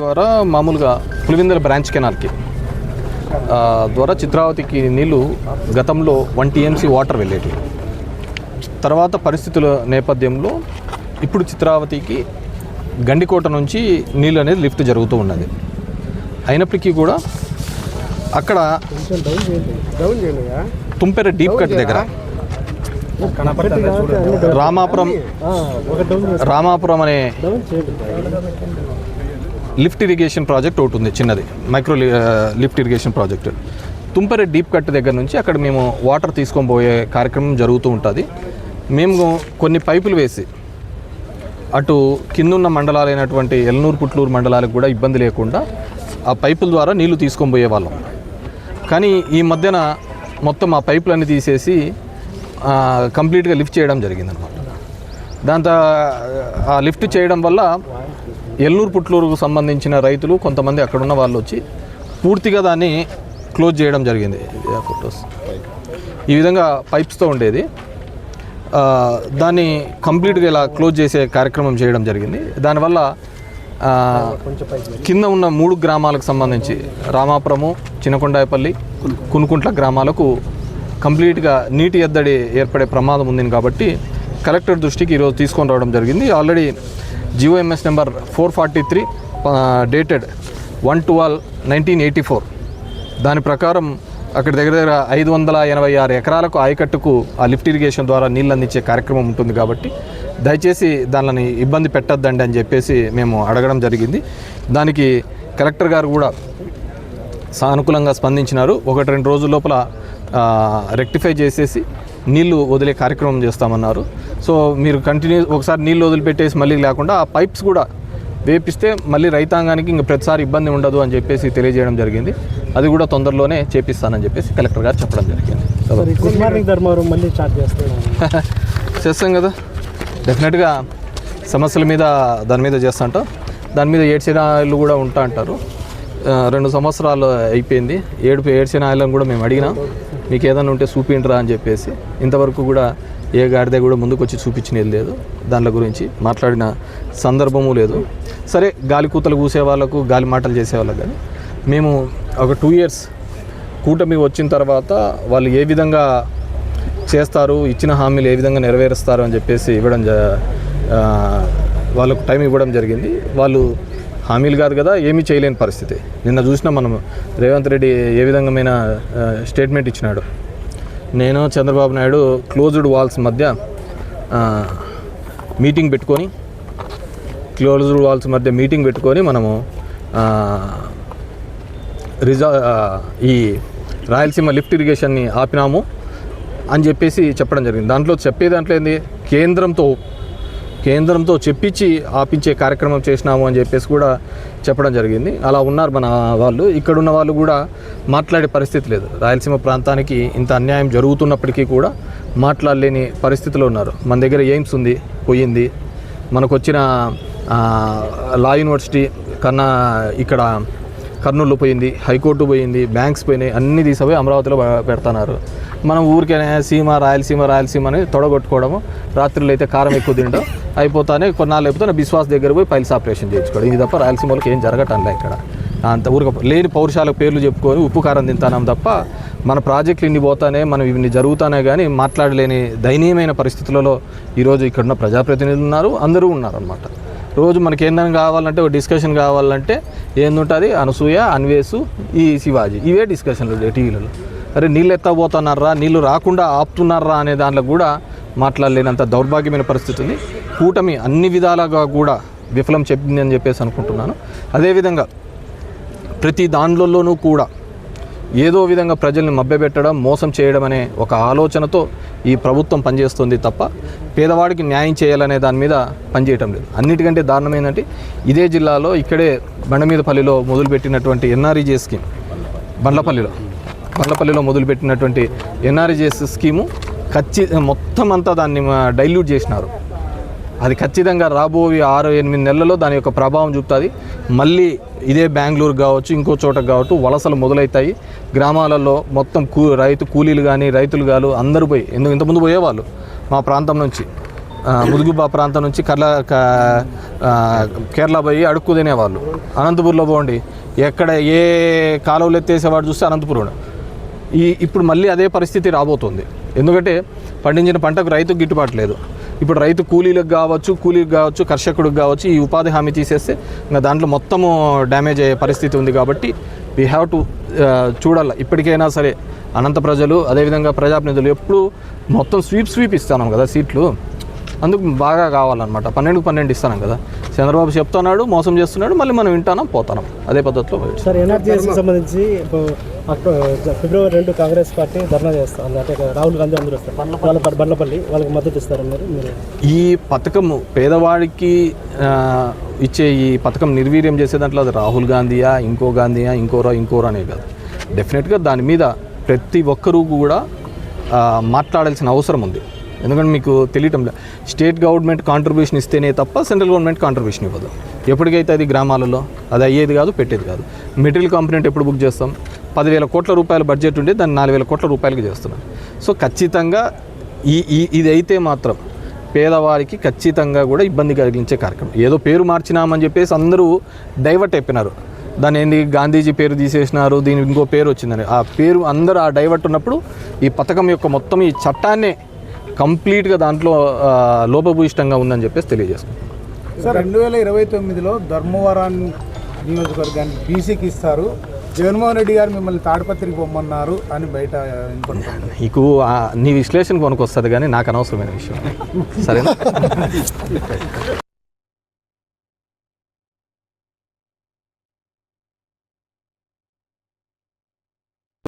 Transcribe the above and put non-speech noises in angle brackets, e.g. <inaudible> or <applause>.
ద్వారా మామూలుగా పులివెందుల బ్రాంచ్ కెనాల్కి ద్వారా చిత్రావతికి నీళ్ళు గతంలో వన్ టీఎంసీ వాటర్ వెళ్ళేవి తర్వాత పరిస్థితుల నేపథ్యంలో ఇప్పుడు చిత్రావతికి గండికోట నుంచి నీళ్ళు అనేది లిఫ్ట్ జరుగుతూ ఉన్నది. అయినప్పటికీ కూడా అక్కడ తుంపెర డీప్ కట్ దగ్గర రామాపురం రామాపురం అనే లిఫ్ట్ ఇరిగేషన్ ప్రాజెక్ట్ ఒకటి ఉంది చిన్నది మైక్రో లిఫ్ట్ ఇరిగేషన్ ప్రాజెక్ట్. తుంపరె డీప్ కట్ దగ్గర నుంచి అక్కడ మేము వాటర్ తీసుకొని పోయే కార్యక్రమం జరుగుతూ ఉంటుంది. మేము కొన్ని పైపులు వేసి అటు కిందున్న మండలాలైనటువంటి ఎల్నూరు పుట్లూరు మండలాలకు కూడా ఇబ్బంది లేకుండా ఆ పైపుల ద్వారా నీళ్ళు తీసుకొని పోయేవాళ్ళం కానీ ఈ మధ్యన మొత్తం ఆ పైపులన్నీ తీసేసి కంప్లీట్గా లిఫ్ట్ చేయడం జరిగిందనమాట దాంతో ఆ లిఫ్ట్ చేయడం వల్ల ఎల్లూరు పుట్లూరుకు సంబంధించిన రైతులు కొంతమంది అక్కడున్న వాళ్ళు వచ్చి పూర్తిగా దాన్ని క్లోజ్ చేయడం జరిగింది. ఫొటోస్. ఈ విధంగా పైప్స్తో ఉండేది. దాన్ని కంప్లీట్గా ఇలా క్లోజ్ చేసే కార్యక్రమం చేయడం జరిగింది. దానివల్ల కింద ఉన్న మూడు గ్రామాలకు సంబంధించి రామాపురము చిన్నకొండాయపల్లి కునుకుంట్ల గ్రామాలకు కంప్లీట్గా నీటి ఎద్దడి ఏర్పడే ప్రమాదం ఉంది కాబట్టి కలెక్టర్ దృష్టికి ఈరోజు తీసుకొని రావడం జరిగింది. Already GOMS number four forty three dated one twelve nineteen eighty four. దాని ప్రకారం అక్కడ దగ్గర దగ్గర ఐదు వందల ఎనభై ఆరు ఎకరాలకు ఆయకట్టుకు ఆ లిఫ్ట్ ఇరిగేషన్ ద్వారా నీళ్ళు అందించే కార్యక్రమం ఉంటుంది కాబట్టి దయచేసి దానిని ఇబ్బంది పెట్టద్దండి అని చెప్పేసి మేము అడగడం జరిగింది. దానికి కలెక్టర్ గారు కూడా సానుకూలంగా స్పందించినారు. ఒకటి రెండు రోజుల లోపల రెక్టిఫై చేసేసి నీళ్ళు వదిలే కార్యక్రమం చేస్తామన్నారు. సో మీరు కంటిన్యూ ఒకసారి నీళ్ళు వదిలిపెట్టేసి మళ్ళీ లేకుండా ఆ పైప్స్ కూడా వేపిస్తే మళ్ళీ రైతాంగానికి ఇంక ప్రతిసారి ఇబ్బంది ఉండదు అని చెప్పేసి తెలియజేయడం జరిగింది. అది కూడా తొందరలోనే చేపిస్తానని చెప్పేసి కలెక్టర్ గారు చెప్పడం జరిగింది. సరే గుడ్ మార్నింగ్ ధర్మవరం మళ్ళీ స్టార్ట్ చేస్తాను <laughs> చేస్తాం కదా. డెఫినెట్గా సమస్యల మీద దాని మీద చేస్తా అంటాం దాని మీద ఏడ్చిన ఆయిల్ కూడా ఉంటా అంటారు. రెండు సంవత్సరాలు అయిపోయింది. ఏడు ఏడ్చిన ఆయిలను కూడా మేము అడిగినాం. మీకు ఏదైనా ఉంటే చూపించరా అని చెప్పేసి. ఇంతవరకు కూడా ఏ గాడిద కూడా ముందుకు వచ్చి చూపించినది లేదు. దాని గురించి మాట్లాడిన సందర్భము లేదు. సరే గాలి కూతలు కూసే వాళ్ళకు గాలి మాటలు చేసే వాళ్ళకు కానీ మేము ఒక టూ ఇయర్స్ కూటమి వచ్చిన తర్వాత వాళ్ళు ఏ విధంగా చేస్తారు ఇచ్చిన హామీలు ఏ విధంగా నెరవేరుస్తారు అని చెప్పేసి ఇవ్వడం జ వాళ్ళకు టైం ఇవ్వడం జరిగింది. వాళ్ళు హామీలు కాదు కదా ఏమీ చేయలేని పరిస్థితి. నిన్న చూసినా మనం రేవంత్ రెడ్డి ఏ విధంగా స్టేట్మెంట్ ఇచ్చినాడు. నేను చంద్రబాబు నాయుడు క్లోజ్డ్ వాల్స్ మధ్య మీటింగ్ పెట్టుకొని క్లోజ్డ్ వాల్స్ మధ్య మీటింగ్ పెట్టుకొని మనము రిజా ఈ రాయలసీమ లిఫ్ట్ ఇరిగేషన్ని ఆపినాము అని చెప్పేసి చెప్పడం జరిగింది. దాంట్లో చెప్పే దాంట్లో ఏంది? కేంద్రంతో కేంద్రంతో చెప్పించి ఆపించే కార్యక్రమం చేసినాము అని చెప్పేసి కూడా చెప్పడం జరిగింది. అలా ఉన్నారు మన వాళ్ళు. ఇక్కడున్న వాళ్ళు కూడా మాట్లాడే పరిస్థితి లేదు. రాయలసీమ ప్రాంతానికి ఇంత అన్యాయం జరుగుతున్నప్పటికీ కూడా మాట్లాడలేని పరిస్థితిలో ఉన్నారు. మన దగ్గర ఎయిమ్స్ ఉంది పోయింది. మనకు వచ్చిన లా యూనివర్సిటీ కన్నా ఇక్కడ కర్నూలు పోయింది హైకోర్టు పోయింది బ్యాంక్స్ పోయినాయి అన్ని తీసిపోయి అమరావతిలో పె- పెడుతున్నారు. మనం ఊరికే సీమ రాయలసీమ రాయలసీమ అని తొడగొట్టుకోవడము. రాత్రులు అయితే కారం ఎక్కువ తినడం అయిపోతానే కొన్నాళ్ళు అయిపోతే బిశ్వాస్ దగ్గర పోయి పైల్స్ ఆపరేషన్ చేయించుకోవడం ఇది తప్ప రాయలసీమలకు ఏం జరగటంలే ఇక్కడ? అంత ఊరిక లేని పౌరుషాల పేర్లు చెప్పుకొని ఉప్పు కారం తింటానం తప్ప మన ప్రాజెక్టులు ఇన్ని పోతానే మనం ఇవన్నీ జరుగుతానే కానీ మాట్లాడలేని దయనీయమైన పరిస్థితులలో ఈరోజు ఇక్కడున్న ప్రజాప్రతినిధులు ఉన్నారు అందరూ ఉన్నారనమాట రోజు మనకి ఏందని కావాలంటే ఒక డిస్కషన్ కావాలంటే ఏందుంటుంది? అనసూయ అన్వేసు ఈ శివాజీ. ఇవే డిస్కషన్లు టీవీలలో. అరే నీళ్ళు ఎత్తపోతున్నారా నీళ్ళు రాకుండా ఆపుతున్నారా అనే దాంట్లో కూడా మాట్లాడలేనంత దౌర్భాగ్యమైన పరిస్థితి ఉంది కూటమి అన్ని విధాలుగా కూడా విఫలం చెప్పింది అని చెప్పేసి అనుకుంటున్నాను. అదేవిధంగా ప్రతి దాంట్లోనూ కూడా ఏదో విధంగా ప్రజల్ని మభ్యపెట్టడం మోసం చేయడం అనే ఒక ఆలోచనతో ఈ ప్రభుత్వం పనిచేస్తుంది తప్ప పేదవాడికి న్యాయం చేయాలనే దాని మీద పనిచేయటం లేదు. అన్నిటికంటే దారుణం ఏంటంటే ఇదే జిల్లాలో ఇక్కడే బండమీదపల్లిలో మొదలుపెట్టినటువంటి N R E G scheme బండ్లపల్లిలో బండ్లపల్లిలో మొదలుపెట్టినటువంటి N R E G S scheme ఖచ్చి మొత్తం అంతా దాన్ని డైల్యూట్ చేసినారు. అది ఖచ్చితంగా రాబోయే ఆరు ఎనిమిది నెలల్లో దాని యొక్క ప్రభావం చూపుతుంది. మళ్ళీ ఇదే బెంగళూరు కావచ్చు ఇంకో చోట కావచ్చు వలసలు మొదలవుతాయి గ్రామాలలో మొత్తం కూ రైతు కూలీలు కానీ రైతులు కానీ అందరూ పోయి ఎందుకు ఇంతకుముందు పోయేవాళ్ళు? మా ప్రాంతం నుంచి. ముదుగుబా ప్రాంతం నుంచి కర్ల క- కేరళ పోయి అడుక్కు తినేవాళ్ళు. అనంతపూర్లో పోండి. ఎక్కడ ఏ కాలువలు ఎత్తేసేవాడు చూస్తే అనంతపురం ఈ ఇప్పుడు మళ్ళీ అదే పరిస్థితి రాబోతుంది. ఎందుకంటే పండించిన పంటకు రైతుకు గిట్టుబాటు లేదు. ఇప్పుడు రైతు కూలీలకు కావచ్చు కూలీలకు కావచ్చు కర్షకుడికి కావచ్చు ఈ ఉపాధి హామీ తీసేస్తే ఇంకా దాంట్లో మొత్తము డ్యామేజ్ అయ్యే పరిస్థితి ఉంది కాబట్టి వీ హ్యావ్ టు చూడాలి. ఇప్పటికైనా సరే అనంత ప్రజలు అదేవిధంగా ప్రజాప్రతినిధులు ఎప్పుడు మొత్తం స్వీప్ స్వీప్ ఇస్తాను కదా సీట్లు. అందుకు బాగా కావాలన్నమాట. పన్నెండుకు పన్నెండు ఇస్తాను కదా. చంద్రబాబు చెప్తున్నాడు మోసం చేస్తున్నాడు మళ్ళీ మనం వింటానం పోతాం అదే పద్ధతిలో సార్ ఎన్ఆర్జీఎస్కి సంబంధించి ఇప్పుడు ఫిబ్రవరి రెండు కాంగ్రెస్ పార్టీ ధర్నా చేస్తారు అంటే రాహుల్ గాంధీ అందరూ వస్తారు. వాళ్ళ బండ్లపల్లి వాళ్ళకి మద్దతు ఇస్తారు మీరు మీరు. ఈ పథకము పేదవాడికి ఇచ్చే ఈ పథకం నిర్వీర్యం చేసే దాంట్లో అది రాహుల్ గాంధీయా ఇంకో గాంధీయా ఇంకోరా ఇంకోరా అనే కాదు. డెఫినెట్గా దాని మీద ప్రతి ఒక్కరూ కూడా మాట్లాడాల్సిన అవసరం ఉంది. ఎందుకంటే మీకు తెలియటం లేదు స్టేట్ గవర్నమెంట్ కాంట్రిబ్యూషన్ ఇస్తేనే తప్ప సెంట్రల్ గవర్నమెంట్ కాంట్రిబ్యూషన్ ఇవ్వదు. ఎప్పటికైతే అది గ్రామాలలో అది అయ్యేది కాదు పెట్టేది కాదు. మెటీరియల్ కాంపనెంట్ ఎప్పుడు బుక్ చేస్తాం? పదివేల కోట్ల రూపాయల బడ్జెట్ ఉండి దాన్ని నాలుగు వేల కోట్ల రూపాయలకి చేస్తున్నారు. సో ఖచ్చితంగా ఈ ఈ ఇది అయితే మాత్రం పేదవారికి ఖచ్చితంగా కూడా ఇబ్బంది కలిగించే కార్యక్రమం. ఏదో పేరు మార్చినామని చెప్పేసి అందరూ డైవర్ట్ అయిపోయినారు. దాని ఏంది గాంధీజీ పేరు తీసేసినారు దీనికి ఇంకో పేరు వచ్చిందని. ఆ పేరు అందరూ ఆ డైవర్ట్ ఉన్నప్పుడు ఈ పథకం యొక్క మొత్తం ఈ చట్టాన్నే కంప్లీట్గా దాంట్లో లోపభూయిష్టంగా ఉందని చెప్పేసి తెలియజేసుకుంటాం సార్ రెండు వేల ఇరవై తొమ్మిదిలో ధర్మవరం నియోజకవర్గానికి బీసీకి ఇస్తారు. జగన్మోహన్ రెడ్డి గారు మిమ్మల్ని తాడిపత్రికి పొమ్మన్నారు అని బయట నీకు నీ విశ్లేషణ కొనుక్కొస్తుంది కానీ నాకు అనవసరమైన విషయం. సరేనా? <laughs>